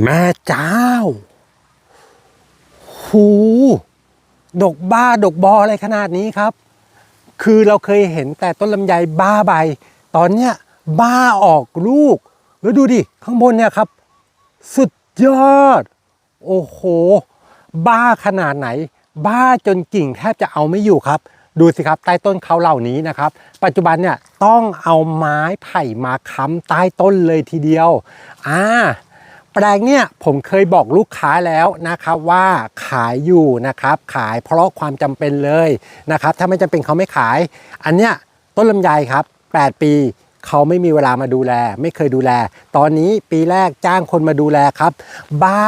แม่เจ้า หู ดกบ้าดกบออะไรขนาดนี้ครับ คือเราเคยเห็นแต่ต้นลำไยบ้าใบ ตอนเนี้ยบ้าออกลูก แล้วดูดิ ข้างบนเนี่ยครับ สุดยอด โอ้โห บ้าขนาดไหน บ้าจนกิ่งแทบจะเอาไม่อยู่ครับ ดูสิครับ ใต้ต้นเขาเหล่านี้นะครับ ปัจจุบันเนี่ยต้องเอาไม้ไผ่มาค้ำใต้ต้นเลยทีเดียว อ่า แปลงเนี่ยผมเคยบอกลูกค้าแล้วนะครับว่าขายอยู่นะครับ ขายเพราะความจำเป็นเลยนะครับ ถ้าไม่จำเป็นเขาไม่ขาย อันเนี้ยต้นลำไยครับ 8 ปีเขาไม่มีเวลามาดูแล ไม่เคยดูแล ตอนนี้ปีแรกจ้างคนมาดูแลครับ บ้า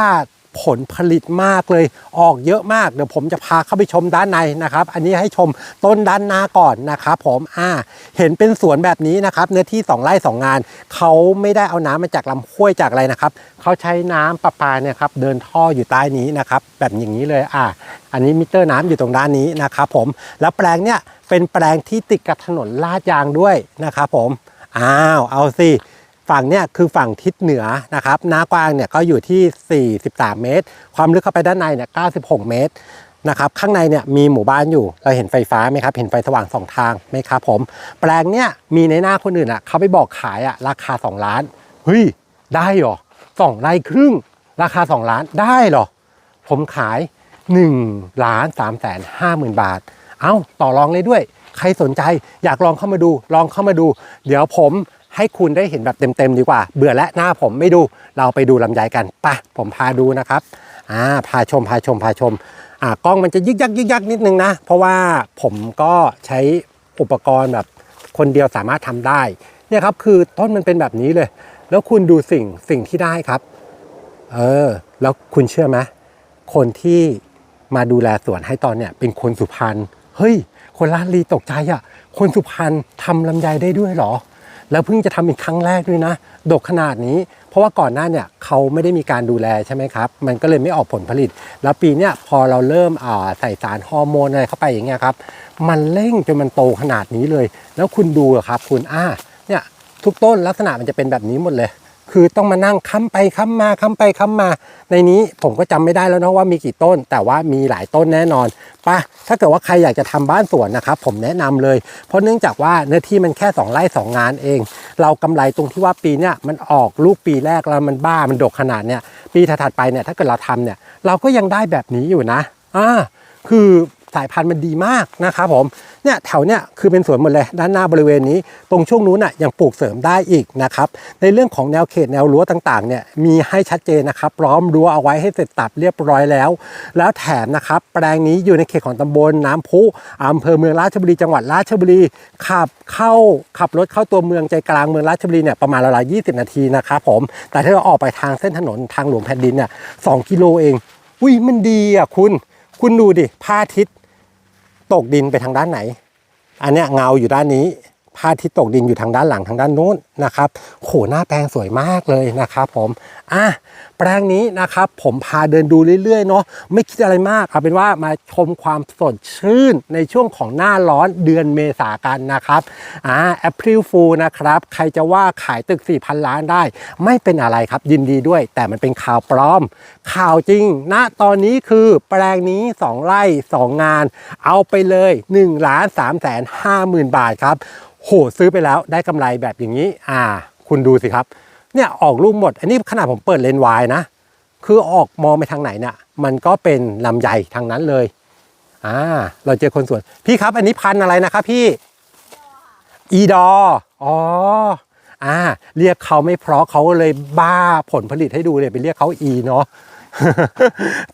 ผลผลิตมากเลย ออกเยอะมากเดี๋ยวผมจะพาเข้าไปชมด้านในนะครับ อันนี้ให้ชมต้นด้านหน้าก่อนนะครับผมอ่าเห็นเป็นสวนแบบนี้นะครับเนื้อที่ 2ไร่2งาน เขาไม่ได้เอาน้ำมาจากลำห้วยจากอะไรนะครับเขาใช้น้ำประปาเนี่ยครับเดินท่ออยู่ใต้นี้นะครับแบบอย่างนี้เลยอ่าอันนี้มิเตอร์น้ำอยู่ตรงด้านนี้นะครับผมแล้วแปลงเนี่ยเป็นแปลงที่ติดกับถนนลาดยางด้วยนะครับผมอ้าวเอาสิ ฝั่งเนี่ยคือฝั่งทิศเหนือนะครับหน้ากว้างเนี่ยก็อยู่ที่ 43 เมตร ความลึกเข้าไปด้านในเนี่ย 96 เมตรนะครับข้างในเนี่ยมีหมู่บ้านอยู่เราเห็นไฟฟ้าไหมครับ เห็นไฟสว่างสองทางไหมครับผม แปลงเนี่ยมีในหน้าคนอื่นอะเขาไปบอกขายอะราคา 2 ล้านเฮ้ยได้หรอสองไร่ครึ่ง ราคา 2 ล้านได้หรอ ผมขาย1ล้าน3แสน5หมื่นบาท เอาต่อรองเลยด้วย ใครสนใจอยากลองเข้ามาดู ลองเข้ามาดู เดี๋ยวผม ให้คุณได้เห็นแบบเต็มๆดีกว่า เบื่อและหน้าผมไม่ดูเราไปดูลำไยกันปะผมพาดูนะครับอ่าพาชมพาชมพาชมอ่ากล้องมันจะยึกยักยึกยักนิดนึงนะ เพราะว่าผมก็ใช้อุปกรณ์แบบคนเดียวสามารถทำได้เนี่ยครับคือต้นมันเป็นแบบนี้เลย แล้วคุณดูสิ่งสิ่งที่ได้ครับ เออ แล้วคุณเชื่อไหมคนที่มาดูแลสวนให้ตอนเนี่ยเป็นคนสุพรรณเฮ้ย คนลาดลีตกใจอะ่ะ คนสุพรรณทำลำไยได้ด้วยเหรอ แล้วเพิ่งจะทำเป็นครั้งแรกด้วยนะ ดกขนาดนี้ เพราะว่าก่อนหน้าเนี่ยเขาไม่ได้มีการดูแลใช่ไหมครับ มันก็เลยไม่ออกผลผลิต แล้วปีเนี้ยพอเราเริ่มใส่สารฮอร์โมนอะไรเข้าไปอย่างเงี้ยครับ มันเร่งจนมันโตขนาดนี้เลย แล้วคุณดูครับคุณ อ่า เนี่ยทุกต้นลักษณะมันจะเป็นแบบนี้หมดเลย คือต้องมานั่งค้ำไปค้ำมาค้ำไปค้ำมา ในนี้ผมก็จำไม่ได้แล้วนะว่ามีกี่ต้น แต่ว่ามีหลายต้นแน่นอนป่ะถ้าเกิดว่าใครอยากจะทำบ้านสวนนะครับผมแนะนำเลย เพราะเนื่องจากว่าเนื้อที่มันแค่ 2ไร่2งานเอง เรากำไรตรงที่ว่าปีเนี้ยมันออกลูกปีแรกแล้วมันบ้ามันดกขนาดเนี้ยปีถัดไปเนี่ยถ้าเกิดเราทำเนี่ยเราก็ยังได้แบบนี้อยู่นะอ่าคือ สายพันธุ์มันดีมากนะครับผมเนี่ยแถวเนี่ยคือเป็นสวนหมดเลยด้านหน้าบริเวณนี้ ตรงช่วงนู้นน่ะยังปลูกเสริมได้อีกนะครับในเรื่องของแนวเขตแนวรั้วต่างๆเนี่ยมีให้ชัดเจนนะครับพร้อมรั้วเอาไว้ให้เสร็จสับเรียบร้อยแล้ว แล้วแถมนะครับแปลงนี้อยู่ในเขตของตำบลน้ำพุอำเภอเมืองราชบุรีจังหวัดราชบุรีขับเข้าขับรถเข้าตัวเมืองใจกลางเมืองราชบุรีเนี่ยประมาณราวๆ20นาทีนะครับผมแต่ถ้าเราออกไปทางเส้นถนนทางหลวงแผ่นดินเนี่ยสองกิโลเองอุ้ยมันดีอะคุณ คุณดูดิพระอาทิตย์ ตกดินไปทางด้านไหน อันเนี้ยเงาอยู่ด้านนี้ พระอาทิตย์ตกดินอยู่ทางด้านหลังทางด้านนู้นนะครับโหหน้าแปลงสวยมากเลยนะครับผมอะแปลงนี้นะครับผมพาเดินดูเรื่อยๆเนาะไม่คิดอะไรมากเอาเป็นว่ามาชมความสดชื่นในช่วงของหน้าร้อนเดือนเมษากันนะครับอ่า April Fool นะครับ ใครจะว่าขายตึก 4,000 ล้านได้ ไม่เป็นอะไรครับยินดีด้วย แต่มันเป็นข่าวปลอม ข่าวจริงณตอนนี้คือแปลงนี้ 2 ไร่ 2 งาน เอาไปเลย1ล้าน3แสน5หมื่นบาทครับ โหซื้อไปแล้วได้กำไรแบบอย่างนี้ อ่า คุณดูสิครับ เนี่ยออกลูกหมด อันนี้ขนาดผมเปิดเลนส์วายนะ คือออกมองไปทางไหนเนี่ยมันก็เป็นลำไยทางนั้นเลย อ่า เราเจอคนสวน พี่ครับ อันนี้พันอะไรนะครับพี่ อีดอ อ๋อ อ่า เรียกเขาไม่เพราะเขาเลยบ้าผลผลิตให้ดูเลยไปเรียกเขาอีเนาะ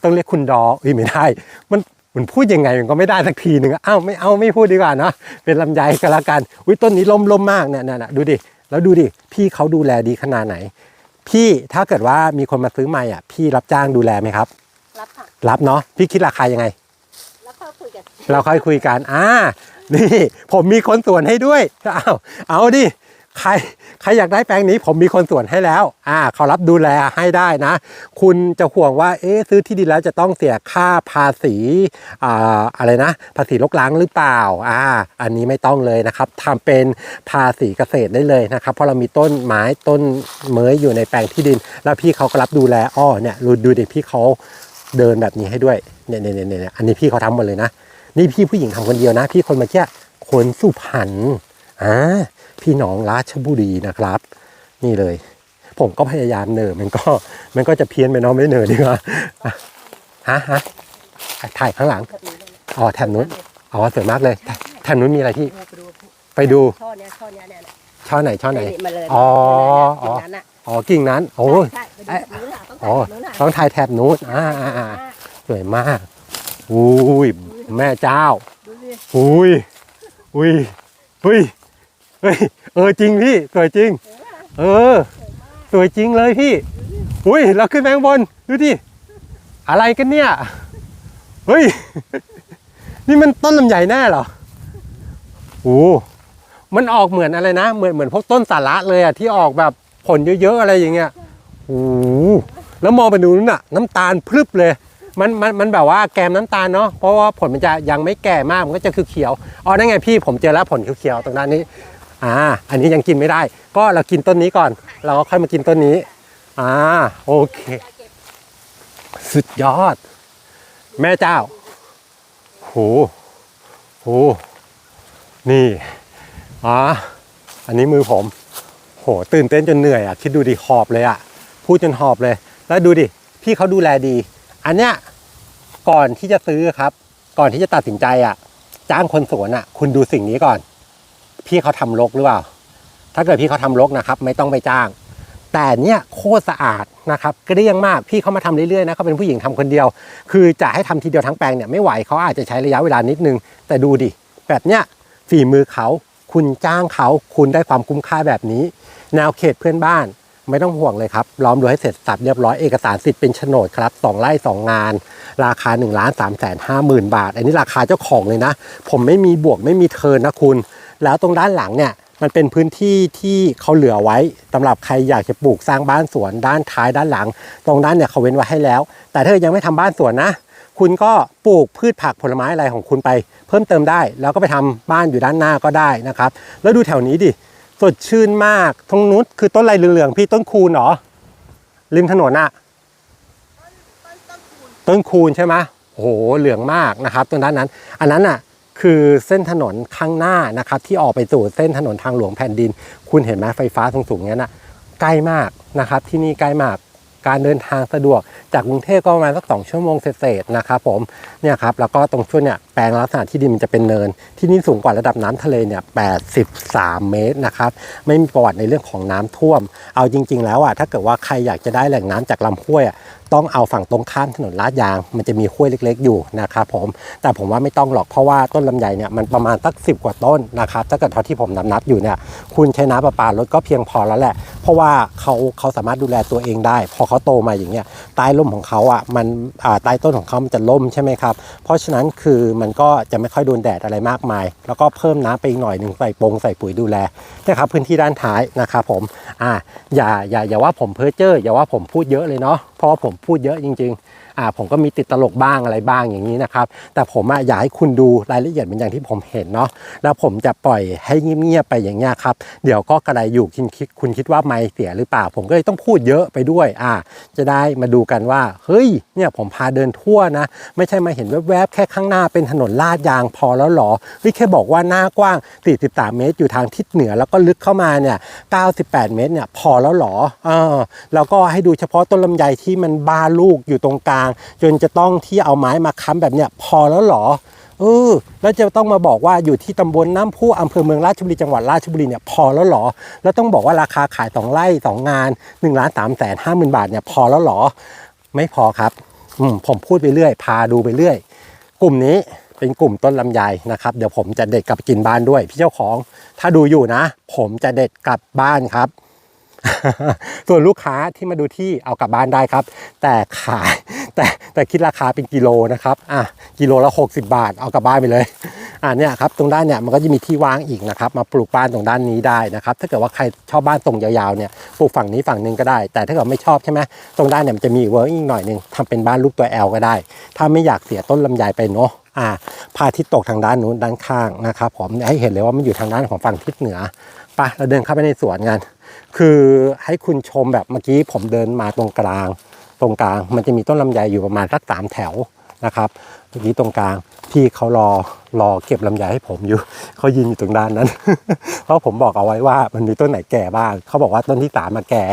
ต้องเรียกคุณดออุ้ยไม่ได้ มัน มันพูดยังไงมันก็ไม่ได้สักทีหนึ่งอะอ้าวไม่เอาไม่พูดดีกว่าเนาะเป็นลำไยก็แล้วกันอุ้ยต้นนี้ล้มล้มมากเนี่ยน่ะดูดิแล้วดูดิพี่เขาดูแลดีขนาดไหน พี่ถ้าเกิดว่ามีคนมาซื้อใหม่อะ พี่รับจ้างดูแลไหมครับ รับค่ะรับเนาะพี่คิดราคายังไงแล้วก็คุยกันเราค่อยคุยกันอ่านี่ผมมีคนสวนให้ด้วยเอาเอาดิ ใครใครอยากได้แปลงนี้ผมมีคนส่วนให้แล้ว อ่าเขารับดูแลให้ได้นะ คุณจะห่วงว่า เอ๊ซื้อที่ดินแล้วจะต้องเสียค่าภาษีอ่าอะไรนะ ภาษีลกล้างหรือเปล่า อ่า อันนี้ไม่ต้องเลยนะครับทำเป็นภาษีเกษตรได้เลยนะครับ เพราะเรามีต้นไม้ต้นเมยอยู่ในแปลงที่ดิน แล้วพี่เขาก็รับดูแล อ้อ เนี่ยดูดูเด็กพี่เขาเดินแบบนี้ให้ด้วย เนี่ยเนี่ยเนี่ยเน่อันนี้พี่เขาทำหมดเลยนะ นี่พี่ผู้หญิงทำคนเดียวนะ พี่คนเมื่อกี้คนสุพรรณ อ่า พี่น้องราชบุรีนะครับ นี่เลย ผมก็พยายามเนอมันก็มันก็จะเพี้ยนไปเน้องไม่เนอดีกว่าอะฮะฮะอะถ่ายข้างหลังแบบนี้เลยนะอ๋อแถบนู้นอ๋อสวยมากเลยแถแถบนู้นมีอะไรพี่ไปดูไปดูช่อเนี้ยช่อเนี้ยเนี่ยเนี่ยช่อไหนช่อไหนมาเลยอ๋ออ๋อกิ่งนั้นน่ะอ๋อกิ่งนั้นโอ้ยใช่ไปดูแบบนู้นน่ะต้องอ๋อแบบนู้นน่ะต้องถ่ายแถบนู้นอ่าอ่าอ่าสวยมากอุ้ยแม่เจ้าดูดิอุ้ยอุ้ยอุ้ย เฮ้ยเออจริงพี่สวยจริง เออ สวยจริงเลยพี่ อุ้ยเราขึ้นไปข้างบนดูดิอะไรกันเนี่ย เฮ้ย นี่มันต้นลำไยแน่เหรอโอ้มันออกเหมือนอะไรนะ เหมือนเหมือนพวกต้นสาระเลยอะที่ออกแบบผลเยอะๆอะไรอย่างเงี้ยโอ้แล้วมองไปดูนั่นน่ะ น้ำตาลพรึบเลย มันมันมันแบบว่าแกมน้ำตาลเนาะเพราะว่าผลมันจะยังไม่แก่มากมันก็จะคือเขียวอ๋อนั่นไงพี่ผมเจอแล้วผลเขียวๆตรงด้านนี้ อ่า อันนี้ยังกินไม่ได้ ก็เรากินต้นนี้ก่อน เราก็ค่อยมากินต้นนี้ อ่า โอเค สุดยอด แม่เจ้า โห โห นี่ อ่า อันนี้มือผม โห ตื่นเต้นจนเหนื่อยอะ คิดดูดิ หอบเลยอะ พูดจนหอบเลย แล้วดูดิ พี่เขาดูแลดี อันเนี้ย ก่อนที่จะซื้อครับ ก่อนที่จะตัดสินใจอะ จ้างคนสวนอะ คุณดูสิ่งนี้ก่อน พี่เขาทำรกหรือเปล่า ถ้าเกิดพี่เขาทำรกนะครับ ไม่ต้องไปจ้าง แต่เนี่ยโคตรสะอาดนะครับเกลี้ยงมากพี่เขามาทำเรื่อยๆนะเขาเป็นผู้หญิงทำคนเดียว คือจะให้ทำทีเดียวทั้งแปลงเนี่ยไม่ไหวเขาอาจจะใช้ระยะเวลานิดนึง แต่ดูดิแบบเนี้ยฝีมือเขาคุณจ้างเขาคุณได้ความคุ้มค่าแบบนี้ แนวเขตเพื่อนบ้านไม่ต้องห่วงเลยครับ ล้อมรั้วให้เสร็จสับเรียบร้อยเอกสารสิทธิ์เป็นโฉนดครับสองไร่สองงาน ราคา1นึ่งล้านสามแสนห้าหมื่นบาท อันนี้ราคาเจ้าของเลยนะ ผมไม่มีบวกไม่มีเทินนะคุณ แล้วตรงด้านหลังเนี่ยมันเป็นพื้นที่ที่เขาเหลือไว้สำหรับใครอยากจะปลูกสร้างบ้านสวนด้านท้ายด้านหลัง ตรงนั้นเนี่ยเขาเว้นไว้ให้แล้ว แต่ถ้ายังไม่ทำบ้านสวนนะ คุณก็ปลูกพืชผักผลไม้อะไรของคุณไป เพิ่มเติมได้ แล้วก็ไปทำบ้านอยู่ด้านหน้าก็ได้นะครับ แล้วดูแถวนี้ดิสดชื่นมากตรงนู้นคือต้นอะไรเหลืองๆพี่ต้นคูนเหรอริมถนนอะต้นคูนใช่ไหมโอ้โหเหลืองมากนะครับตรงด้านนั้น อันนั้นอะ คือเส้นถนนข้างหน้านะครับที่ออกไปสู่เส้นถนนทางหลวงแผ่นดิน คุณเห็นไหมไฟฟ้าสูงๆงั้นะใกล้มากนะครับที่นี่ใกล้มากการเดินทางสะดวกจากกรุงเทพก็ประมาณสักสองชั่วโมงเศษๆนะครับผมเนี่ยครับแล้วก็ตรงช่วงเนี่ยแปลงลักษณะที่ดินมันจะเป็นเนิน ที่นี่สูงกว่าระดับน้ำทะเลเนี่ย 83 เมตรนะครับ ไม่มีประวัติในเรื่องของน้ำท่วม เอาจริง ๆ แล้วอะ ถ้าเกิดว่าใครอยากจะได้แหล่งน้ำจากลำห้วยอะ ต้องเอาฝั่งตรงข้ามถนนลาดยาง มันจะมีห้วยเล็ก ๆ อยู่นะครับผม แต่ผมว่าไม่ต้องหรอก เพราะว่าต้นลำไยเนี่ยมันประมาณสัก10กว่าต้นนะครับ ถ้าเกิดเท่าที่ผมนับนับอยู่เนี่ย คุณใช้น้ำประปาลดก็เพียงพอแล้วแหละ เพราะว่าเขาเขาสามารถดูแลตัวเองได้ พอเขาโตมาอย่างเงี้ย ใต้ร่มของเขาอะมันใต้ต้นของเขามันจะล่มใช่ไหมครับ เพราะฉะนั้นคือมันก็จะไม่ค่อยโดนแดดอะไรมากมาย แล้วก็เพิ่มน้ำไปอีกหน่อยหนึ่งใส่ปงใส่ปุ๋ยดูแลนะครับพื้นที่ด้านท้ายนะครับผมอ่าอย่าอย่าอย่าว่าผมเพ้อเจ้ออย่าว่าผมพูดเยอะเลยเนาะเพราะว่าผมพูดเยอะจริง ๆ อ่าผมก็มีติดตลกบ้างอะไรบ้างอย่างนี้นะครับ แต่ผมอะอยากให้คุณดูรายละเอียดเหมือนอย่างที่ผมเห็นเนาะแล้วผมจะปล่อยให้เงียบๆไปอย่างเงี้ยครับเดี๋ยวก็กระไดอยู่คุณคิดคุณคิดว่าไม่เสียหรือเปล่า ผมก็เลยต้องพูดเยอะไปด้วยอ่าจะได้มาดูกันว่าเฮ้ยเนี่ยผมพาเดินทั่วนะ ไม่ใช่มาเห็นแวบๆแค่ข้างหน้าเป็นถนนลาดยางพอแล้วหรอเฮ้ยแค่บอกว่าหน้ากว้าง 43 เมตร อยู่ทางทิศเหนือ แล้วก็ลึกเข้ามาเนี่ย 98 เมตรเนี่ยพอแล้วหรอเออแล้วก็ให้ดูเฉพาะต้นลำไยที่มันบาลูกอยู่ตรงกลางจนจะต้องที่เอาไม้มาค้ำแบบเนี้ยพอแล้วหรอเออแล้วจะต้องมาบอกว่าอยู่ที่ตำบลน้ำพุอำเภอเมืองราชบุรีจังหวัดราชบุรีเนี่ยพอแล้วหรอ แล้วต้องบอกว่าราคาขายสองไร่สองงาน1นึ่งล้านสามแสนห้าหมื่นบาทเนี่ยพอแล้วหรอ ไม่พอครับอืมผมพูดไปเรื่อย พาดูไปเรื่อย กลุ่มนี้เป็นกลุ่มต้นลำไยนะครับเดี๋ยวผมจะเด็ดกลับกินบ้านด้วย พี่เจ้าของถ้าดูอยู่นะ ผมจะเด็ดกลับบ้านครับ ส่วนลูกค้าที่มาดูที่เอากลับบ้านได้ครับ แต่ขายแต่แต่คิดราคาเป็นกิโลนะครับอะกิโลละ60 บาท เอากลับบ้านไปเลยอ่าเนี่ยครับตรงด้านเนี่ยมันก็จะมีที่ว่างอีกนะครับมาปลูกบ้านตรงด้านนี้ได้นะครับ ถ้าเกิดว่าใครชอบบ้านตรงยาวๆเนี่ยปลูกฝั่งนี้ฝั่งหนึงก็ได้ แต่ถ้าเกิดไม่ชอบใช่ไหมตรงด้านเนี่ยมันจะมีเวิร์กอีกหน่อยหนึงทำเป็นบ้านรูปตัว L ก็ได้ ถ้าไม่อยากเสียต้นลำไยไปเนาะอ่าพาทิตย์ตกทางด้านนู้นด้านข้างนะครับผมให้เห็นเลยว่ามันอยู่ทางด้านของฝั่งทิศเหนือ ไปเราเดินเข้าไปในสวนกัน คือให้คุณชมแบบเมื่อกี้ผมเดินมาตรงกลาง ตรงกลาง มันจะมีต้นลำไยอยู่ประมาณสักสามแถวนะครับเมื่อกี้ตรงกลางพี่เขารอรอเก็บลำไยให้ผมอยู่เขายืนอยู่ตรงด้านนั้น เพราะผมบอกเอาไว้ว่ามันมีต้นไหนแก่บ้างเขาบอกว่าต้นที่สามมาแก่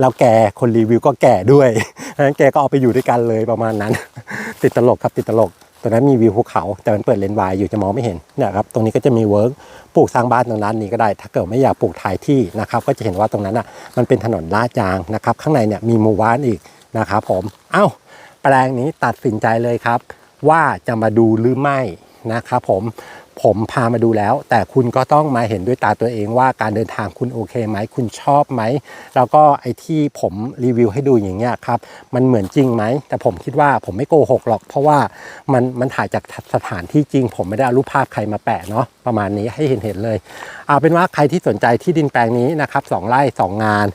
แล้วแก่คนรีวิวก็แก่ด้วยงั้นแกก็เอาไปอยู่ด้วยกันเลยประมาณนั้น ติดตลกครับติดตลก ตรงนั้นมีวิวภูเขา แต่มันเปิดเลนส์วายอยู่จะมองไม่เห็นเนี่ยครับตรงนี้ก็จะมีเวิร์กปลูกสร้างบ้านตรงนั้นนี้ก็ได้ ถ้าเกิดไม่อยากปลูกถ่ายที่นะครับก็จะเห็นว่าตรงนั้นอะมันเป็นถนนลาดยางนะครับข้างในเนี่ยมีหมู่บ้านอีกนะครับผมเอ้าแปลงนี้ตัดสินใจเลยครับ ว่าจะมาดูหรือไม่นะครับผม ผมพามาดูแล้ว แต่คุณก็ต้องมาเห็นด้วยตาตัวเองว่าการเดินทางคุณโอเคไหมคุณชอบไหม แล้วก็ไอ้ที่ผมรีวิวให้ดูอย่างเงี้ยครับมันเหมือนจริงไหม แต่ผมคิดว่าผมไม่โกหกหรอก เพราะว่ามันมันถ่ายจากสถานที่จริง ผมไม่ได้เอารูปภาพใครมาแปะเนาะประมาณนี้ให้เห็นเห็นเลยเอาเป็นว่าใครที่สนใจที่ดินแปลงนี้นะครับสองไร่สองงาน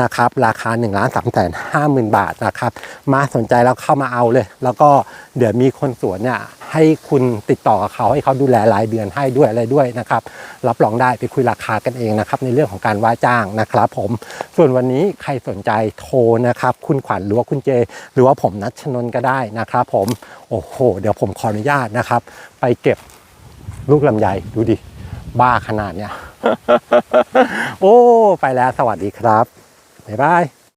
นะครับราคา1นึ่งล้านสามแสนห้าหมื่นบาทนะครับมาสนใจแล้วเข้ามาเอาเลย แล้วก็เดี๋ยวมีคนสวนเนี่ยให้คุณติดต่อกับเขาให้เขาดูแลรายเดือนให้ด้วยอะไรด้วยนะครับ รับรองได้ไปคุยราคากันเองนะครับ ในเรื่องของการว่าจ้างนะครับ ผม ส่วนวันนี้ใครสนใจโทรนะครับ คุณขวัญหรือว่าคุณเจ หรือว่าผมนัชชนน์ก็ได้นะครับผม โอ้โห เดี๋ยวผมขออนุญาตนะครับ ไปเก็บลูกลำไยดูดิ บ้าขนาดเนี้ย โอ้ ไปแล้วสวัสดีครับบ๊ายบาย